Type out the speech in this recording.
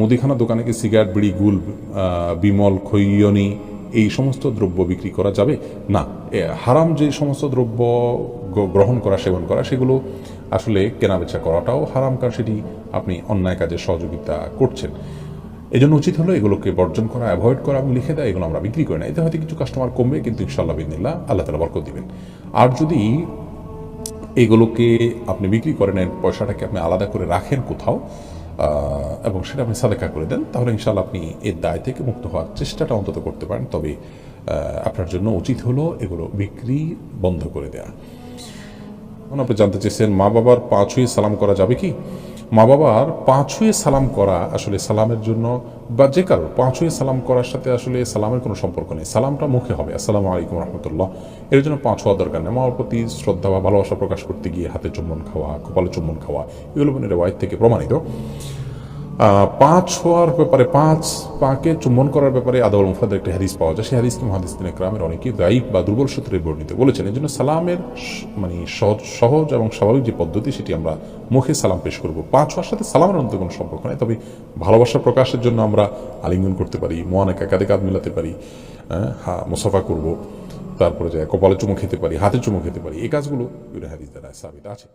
মুদিখানা দোকানে কি সিগারেট, বিড়ি, গুল বিমল, খৈয়নি এই সমস্ত দ্রব্য বিক্রি করা যাবে? না। হারাম যে সমস্ত দ্রব্য গ্রহণ করা, সেবন করা, সেগুলো আসলে কেনাবেচা করাটাও হারাম, কারণ সেটি আপনি অন্যায় কাজে সহযোগিতা করছেন। এই জন্য উচিত হলো এগুলোকে বর্জন করা, অ্যাভয়েড করা এবং লিখে দেয় এগুলো আমরা বিক্রি করি না। এতে হয়তো কিছু কাস্টমার কমবে, কিন্তু ইনশাল্লাহ বিদিনিল্লাহ, আল্লাহ তালা বরকত দিবেন। আর যদি এগুলোকে আপনি বিক্রি করেন পয়সাটাকে আপনি আলাদা করে রাখেন কোথাও এবং সেটা আপনি সাদেকা করে দেন, তাহলে ইনশাল আপনি এর দায় থেকে মুক্ত হওয়ার চেষ্টাটা অন্তত করতে পারেন। তবে আপনার জন্য উচিত হলো এগুলো বিক্রি বন্ধ করে দেওয়া এখন আপনি জানতে চেয়েছেন, মা বাবার পা সালাম করা যাবে কি? মা বাবার পা সালাম করা আসলে সালামের জন্য বা যে কারও পা ছুঁয়ে সালাম করার সাথে আসলে সালামের কোনো সম্পর্ক নেই। সালামটা মুখে হবে। আসসালামু আলাইকুম রহমতুল্লাহ। এর জন্য পা দরকার নেই। আমার প্রতি শ্রদ্ধা বা ভালোবাসা প্রকাশ করতে গিয়ে হাতে চুম্বন খাওয়া, কপালে চুম্বন খাওয়া, এগুলো মানে রেওয়ায়ত থেকে প্রমাণিত। পাঁচ ছোঁয়ার ব্যাপারে পাঁচ পাকে চুম্বন করার ব্যাপারে আদাউল মুফাদের একটি হাদিস পাওয়া যায়। সেই হাদিসকে মহাদিসদিন গ্রামের অনেকেই দায়িক বা দুর্বল সূত্রে বর্ণিত বলেছেন। এই জন্য সালামের মানে সহজ সহজ এবং স্বাভাবিক যে পদ্ধতি সেটি আমরা মুখে সালাম পেশ করব। পাঁচ হওয়ার সাথে সালামের মধ্যে কোনো সম্পর্ক নেই তবে ভালোবাসা প্রকাশের জন্য আমরা আলিঙ্গন করতে পারি মোয়ানাকে কাঁধে কাঁধ মিলাতে পারি হ্যাঁ, হা মুসাফা করব তারপরে যায় কপালে চুমু খেতে পারি হাতে চুমু খেতে পারি। এই কাজগুলো হাদিস দ্বারা সাবিত আছে।